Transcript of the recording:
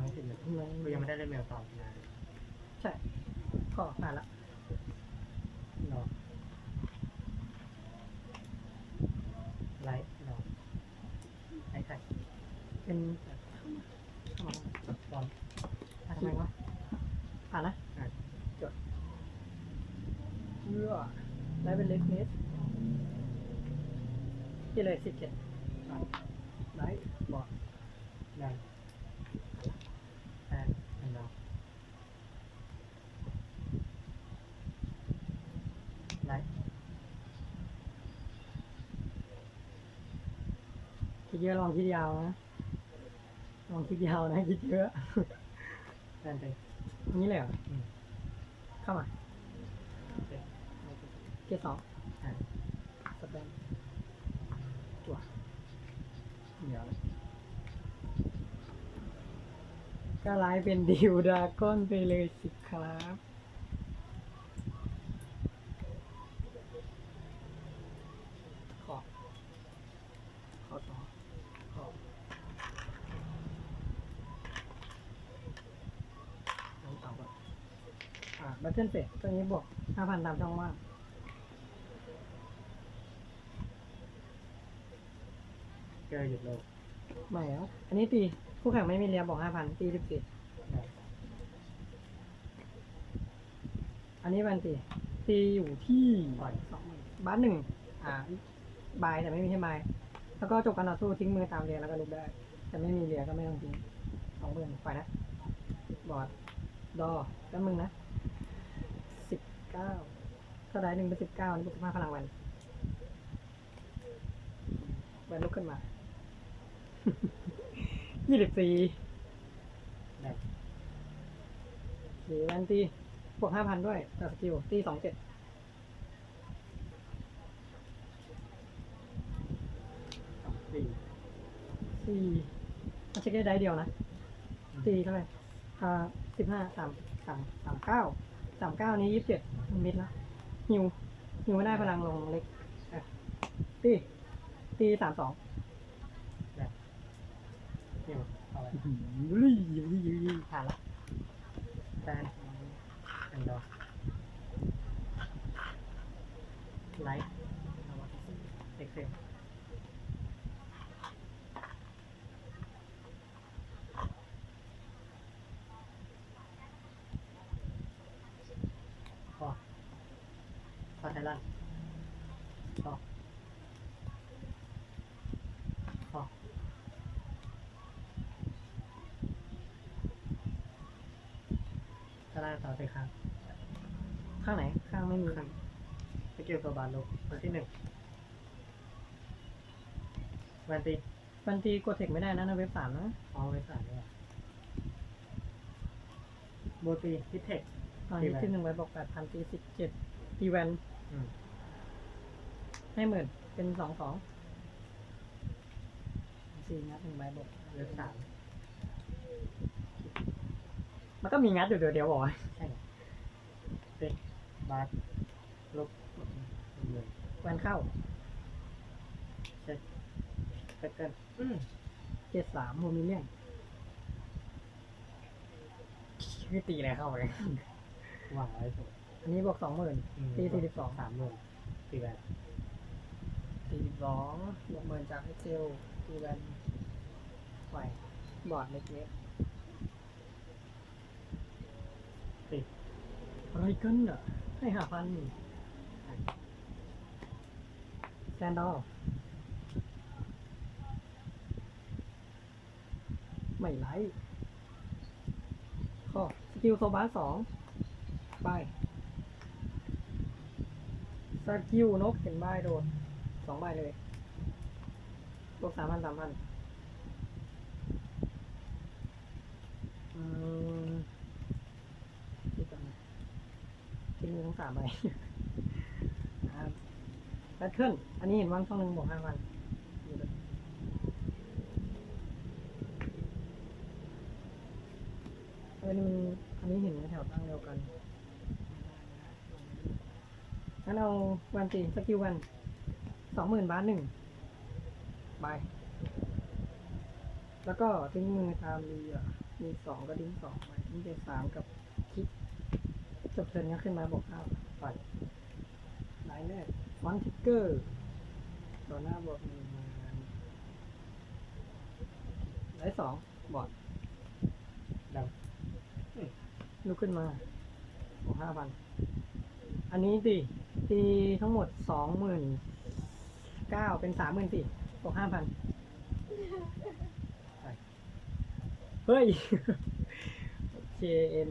ไม่กูยังไม่ได้เล่นเมลตอบนะใช่ก็ผ่านละรอไลท์รอไอ้ไข่เป็นบอลผ่านทำไมวะผ่านนะอะจดเพื่อได้เป็นเล็กเนสที่เลยสิบเจ็ดไลท์บอร์ด ยังแอนแอนดอไลท์ คิ ดเยอะลองคิดยาวนะลองคิดยาวนะคิดเยอะแอนเตะอันนี้เลยเหรอเข้ามาเกียร์สองสแตนจั่วเดี๋ยวก็ไลฟ์เป็นดิวดาก้อนไปเลยสิครับ ขอ ขอต่อขอน้องเต่าก่อนอ่า บัตเทิลเฟสตัวนี้บวกห้าพันตามช่องว่างเจอหยุดโลกไม่แล้วอันนี้ตีคู่แข่งไม่มีเรียบอกห้าพันตีสิบสี่ได้อันนี้บันตีตีอยู่ที่สองหมื่นบาทหนึ่งอ่าบายแต่ไม่มีให้บาย แล้วก็จบการต่อสู้ทิ้งมือตามเรียแล้วก็ลุกได้ แต่ไม่มีเรียก็ไม่ต้องทิ้งสองหมื่นไปนะบอร์ดดอแล้วมึงนะสิบ เก้าถ้าได้หนึ่งเป็นสิบเก้านี่เป็นสิบห้าพลังวันแวนลุกขึ้นมา ยี่สิบสี่ได้หรือแวนตีบวกห้าพันด้วยแต่สกิลตีสองเจ็ดสองสี่สี่มันเช็คได้ได้เดียวนะตีเท่าไหร่อ่าสิบห้าสามสามสามเก้า สามเก้านี้ยี่สิบเจ็ดมิดละหิวหิวไม่ได้พลังลงเล็กอะตีตีสามสองได้นี่มันเอาไว้รีรีรีผ่านละ แตนแอนดอไลท์เอ็กเซลพอ พอไทยลันพอพอไทยลันต่อไปครับข้างไหน ข้างไม่มีครับสกิลตัวบาลลูกตัวที่หนึ่งแวนตีบันตีกดเทคไม่ได้นะในเว็บสามนะเอาไว้สามด้วยโบตีฮิตเทคตอนตีนี้แวนที่หนึ่งไว้บอกแปดพันตีสิบเจ็ดตีแวนอืม ให้หมื่นเป็นสองสองสี่งัดหนึ่งใบบอกเลือกสามมันก็มีงัดอยู่เดี๋ยวเดี๋ยวบอกว่าใช่ไหมเต็กบาสลบหนึ่งแวนเข้าเช็คเซตเกิลอืมเจ็ดสามโมมิเลียนคือตีอะไรเข้าเลยวางไว้สุด อันนี้บอกสองหมื่นอืมตีสี่สิบสองสามหมื่นตีแวนสี่สิบสองบวกหมื่นจากเอ็กเซลตีแวนไหวบอร์ดเล็กตีๆอะไรกันอะให้ห้าพันแซนดอลไม่ไลท์ข้อสกิลโซบาสองใบ สกิลนกเห็นใบโดดสองใบเลยบวกสามพันสามพันอืมทิ้งมือทั้งสามใบนะครับแพทเทิร์นอันนี้เห็นว่างช่องหนึ่งบวกห้าพันอันนี้เห็นแถวตั้งเดียวกันงั้น เอาวันตีสกิลวันสองหมื่นบาทหนึ่งใบแล้วก็ทิ้งมือตามรีอะมีสองก็ดิ้งสองไปนี่เป็นสามกับคิดจบเทิร์นก็ขึ้นมาบอกห้าไปลายแรกฟอนติกเกอร์ตัวหน้าบวกหนึ่งมื่นลายสองบอดดังลุกขึ้นมาบวกห้าพันอันนี้ตี ตีทั้งหมดสองหมื่นเก้าเป็นสามหมื่นสี่บวกห้าพันเฮ้ย โอเคเอ็น